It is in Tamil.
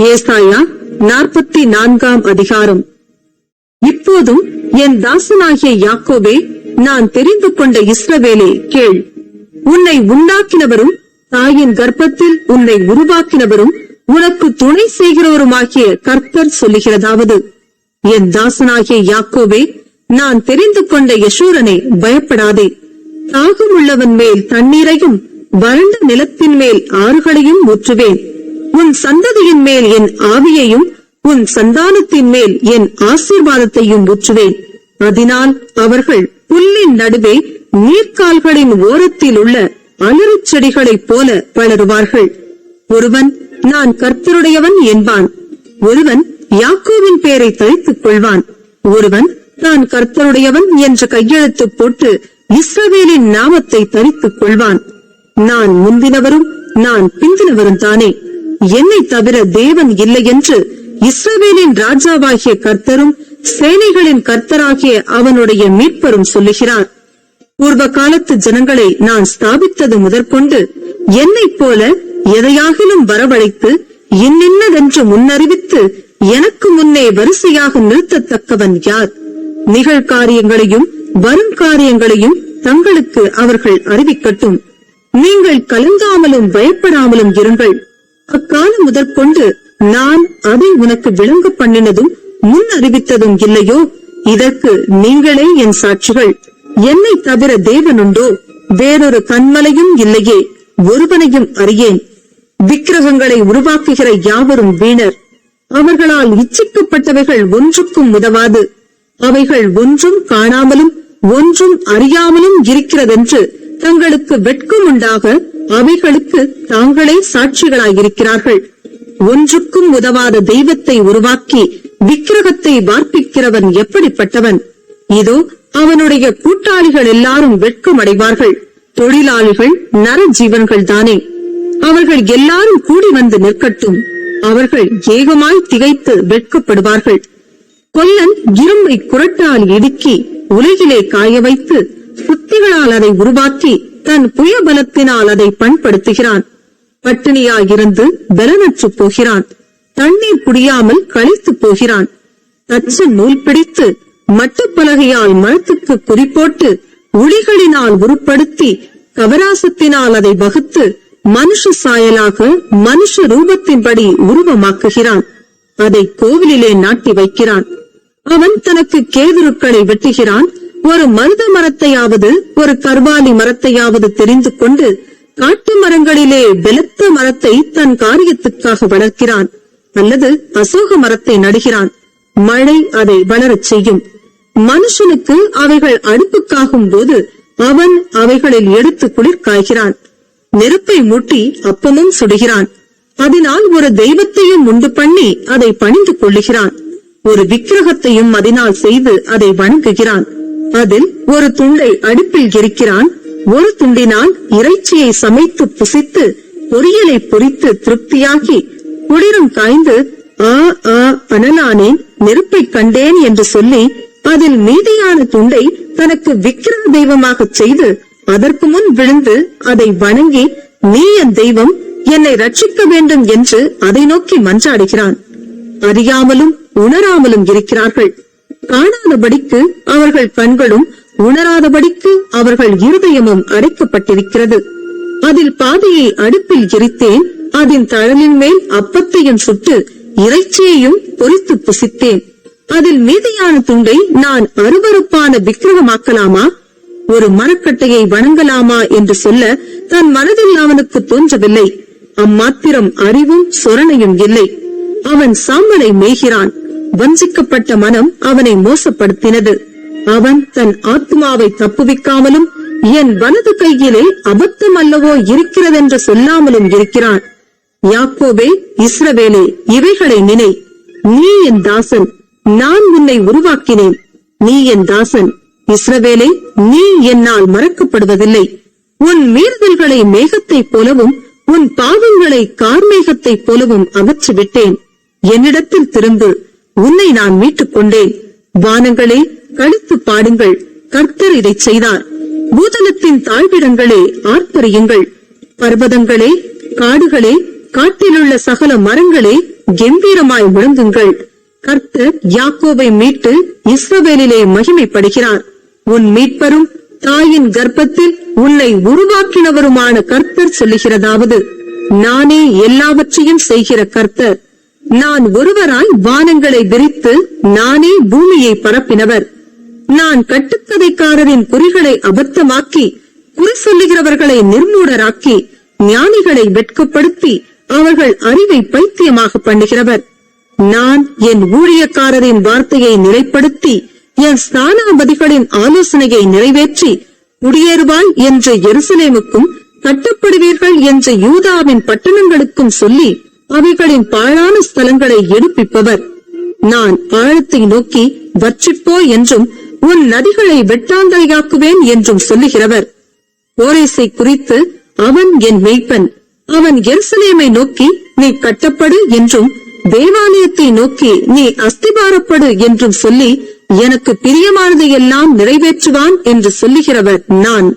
ஏசாயா நாற்பத்தி நான்காம் அதிகாரம். இப்போதும் என் தாசனாகிய யாக்கோபே நான் தெரிந்து கொண்ட இஸ்ரவேலே கேள். உன்னை உண்டாக்கினவரும் தாயின் கர்ப்பத்தில் உன்னை உருவாக்கினவரும் உனக்கு துணை செய்கிறவருமாகிய கர்த்தர் சொல்லுகிறதாவது. என் தாசனாகிய யாக்கோவே நான் தெரிந்து கொண்ட யசூரனை பயப்படாதே. தாகமுள்ளவன் மேல் தண்ணீரையும் வறண்ட நிலத்தின் மேல் ஆறுகளையும் ஊற்றுவேன். உன் சந்ததியின் மேல் என் ஆவியையும் உன் சந்தானத்தின் மேல் என் ஆசீர்வாதத்தையும் ஊற்றுவேன். அதனால் அவர்கள் புல்லின் நடுவே நீர்க்கால்களின் ஓரத்தில் உள்ள அலறிச் செடிகளைப் போல வளருவார்கள். ஒருவன் நான் கர்த்தருடையவன் என்பான். ஒருவன் யாக்கோவின் பெயரை தழித்துக் கொள்வான். ஒருவன் நான் கர்த்தருடையவன் என்று கையெழுத்து போட்டு இஸ்ரவேலின் நாமத்தை தரித்துக் கொள்வான். நான் முந்தினவரும் நான் பிந்தினவரும் தானே என்னை தவிர தேவன் இல்லை என்று இஸ்ரவேலின் ராஜாவாகிய கர்த்தரும் சேனைகளின் கர்த்தராகிய அவனுடைய மீட்பரும் சொல்லுகிறார். பூர்வ காலத்து ஜனங்களை நான் ஸ்தாபித்தது முதற்கொண்டு என்னைப் போல எதையாகிலும் வரவழைத்து இன்னின்னதென்று முன்னறிவித்து எனக்கு முன்னே வரிசையாக நிறுத்தத்தக்கவன் யார்? நிகழ்காரியங்களையும் வரும் காரியங்களையும் தங்களுக்கு அவர்கள் அறிவிக்கட்டும். நீங்கள் கலங்காமலும் பயப்படாமலும் இருங்கள். அக்காலம் முதற்கொண்டு நான் அதை உனக்கு விளங்க பண்ணினதும் முன் அறிவித்ததும் இல்லையோ? இதற்கு நீங்களே என் சாட்சிகள். என்னை தவிர தேவனுண்டோ? வேறொரு கண்மலையும் இல்லையே. ஒருவனையும் அறியேன். விக்கிரகங்களை உருவாக்குகிற யாவரும் வீணர். அவர்களால் இச்சிக்கப்பட்டவைகள் ஒன்றுக்கும் உதவாது. அவைகள் ஒன்றும் காணாமலும் ஒன்றும் அறியாமலும் இருக்கிறதென்று தங்களுக்கு வெட்கமுண்டாக அவைகளுக்கு தாங்களே சாட்சிகளாயிருக்கிறார்கள். ஒன்றுக்கும் உதவாத தெய்வத்தை உருவாக்கி விக்கிரகத்தை வார்ப்பிக்கிறவன் எப்படிப்பட்டவன்? இதோ அவனுடைய கூட்டாளிகள் எல்லாரும் வெட்கமடைவார்கள். தொழிலாளிகள் நர ஜீவன்கள் தானே. அவர்கள் எல்லாரும் கூடி வந்து நிற்கட்டும். அவர்கள் ஏகமாய் திகைத்து வெட்கப்படுவார்கள். கொல்லன் இரும்பை குரட்டால் இடுக்கி உலகிலே காய வைத்து சுத்திகளால் அதை உருவாக்கி தன் புயபலத்தினால் அதை பண்படுத்துகிறான். பட்டினியாயிருந்து பலனற்று போகிறான். தண்ணீர் குடியாமல் கழித்து போகிறான். தச்சு நூல் பிடித்து மட்டப்பலகையால் மரத்துக்கு குறிப்போட்டு உளிகளினால் உருப்படுத்தி கவராசத்தினால் அதை வகுத்து மனுஷ சாயலாக மனுஷ ரூபத்தின்படி உருவமாக்குகிறான். அதை கோவிலிலே நாட்டி வைக்கிறான். அவன் தனக்கு கேதுருக்களை வெட்டுகிறான். ஒரு மருத மரத்தையாவது ஒரு கர்வாலி மரத்தையாவது தெரிந்து கொண்டு காட்டு மரங்களிலே பெலத்த மரத்தை தன் காரியத்துக்காக வளர்க்கிறான். அல்லது அசோக மரத்தை நடுகிறான். மழை அதை வளரச் செய்யும். மனுஷனுக்கு அவைகள் அடுப்புக்காகும் போது அவன் அவைகளில் எடுத்து குளிர் காய்கிறான். நெருப்பை மூட்டி அப்பமும் சுடுகிறான். அதனால் ஒரு தெய்வத்தையும் உண்டு பண்ணி அதை பணிந்து கொள்ளுகிறான். ஒரு விக்கிரகத்தையும் அதனால் செய்து அதை வணங்குகிறான். அதில் ஒரு துண்டை அடுப்பில் எரிக்கிறான். ஒரு துண்டினால் இறைச்சியை சமைத்து புசித்து பொரியலை பொறித்து திருப்தியாகி குளிரும் காய்ந்து ஆ ஆ அனலானேன் நெருப்பை கண்டேன் என்று சொல்லி அதில் மீதியான துண்டை தனக்கு விக்கிரம தெய்வமாகச் செய்து அதற்கு முன் விழுந்து அதை வணங்கி நீ என் தெய்வம் என்னை ரட்சிக்க வேண்டும் என்று அதை நோக்கி மன்றாடுகிறான். அறியாமலும் உணராமலும் இருக்கிறார்கள். காணாதபடிக்கு அவர்கள் கண்களும் உணராதபடிக்கு அவர்கள் இருதயமும் அடைக்கப்பட்டிருக்கிறது. அதில் பாதையை அடுப்பில் எரித்தேன் அதன் தழலின் மேல் அப்பத்தையும் சுட்டு இறைச்சியையும் பொறித்து புசித்தேன். அதில் மீதியான துண்டை நான் அருவருப்பான விக்கிரகமாக்கலாமா? ஒரு மரக்கட்டையை வணங்கலாமா என்று சொல்ல தன் மனதில் அவனுக்கு தோன்றவில்லை. அம்மாத்திரம் அறிவும் சொரணையும் இல்லை. அவன் சாம்பலை மேய்கிறான். வஞ்சிக்கப்பட்ட மனம் அவனை மோசப்படுத்தினது. அவன் தன் ஆத்மாவை தப்புவிக்காமலும் என் வலது கையிலே அபத்தம் அல்லவோ இருக்கிறதென்று சொல்லாமலும் இருக்கிறான். யாக்கோபே இஸ்ரவேலே இவைகளை நினை. நீ என் தாசன் நான் உன்னை உருவாக்கினேன். நீ என் தாசன் இஸ்ரவேலே நீ என்னால் மறக்கப்படுவதில்லை. உன் மீறுதல்களை மேகத்தைப் போலவும் உன் பாவங்களை கார்மேகத்தைப் போலவும் அகற்றிவிட்டேன். என்னிடத்தில் திரும்பு. உன்னை நான் மீட்டுக் கொண்டேன். வானங்களே கழித்து பாடுங்கள். கர்த்தர் இதை செய்தார். பூதலத்தின் தாழ்விடங்களே ஆர்ப்பரியுங்கள். பர்வதங்களே காடுகளே காட்டிலுள்ள சகல மரங்களே கம்பீரமாய் விளங்குங்கள் கர்த்தர் யாக்கோவை மீட்டு இஸ்ரவேலிலே மகிமைப்படுகிறார். உன் மீட்பரும் தாயின் கர்ப்பத்தில் உன்னை உருவாக்கினவருமான கர்த்தர் சொல்லுகிறதாவது நானே எல்லாவற்றையும் செய்கிற கர்த்தர். நான் ஒருவராய் வானங்களை விரித்து நானே பூமியை பரப்பினவர். நான் கட்டுக்கதைக்காரரின் குறிகளை அபத்தமாக்கி குறி சொல்லுகிறவர்களை நிர்மூடராக்கி ஞானிகளை வெட்கப்படுத்தி அவர்கள் அறிவை பைத்தியமாக பண்ணுகிறவர். நான் என் ஊழியக்காரரின் வார்த்தையை நிலைப்படுத்தி என் ஸ்தானாபதிகளின் ஆலோசனையை நிறைவேற்றி குடியேறுவாய் என்று எருசலேமுக்கும் கட்டப்படுவீர்கள் என்ற யூதாவின் பட்டணங்களுக்கும் சொல்லி அவைகளின் பாழான ஸ்தலங்களை எடுப்பிப்பவர். நான் ஆழத்தை நோக்கி வற்றிப்போ என்றும் உன் நதிகளை வெட்டாந்தரையாக்குவேன் என்றும் சொல்லுகிறவர். ஓரேசை குறித்து அவன் என் மெய்ப்பன். அவன் எருசலேமை நோக்கி நீ கட்டப்படு என்றும் தேவாலயத்தை நோக்கி நீ அஸ்திபாரப்படு என்றும் சொல்லி எனக்கு பிரியமானதை எல்லாம் நிறைவேற்றுவான் என்று சொல்லுகிறவர் நான்.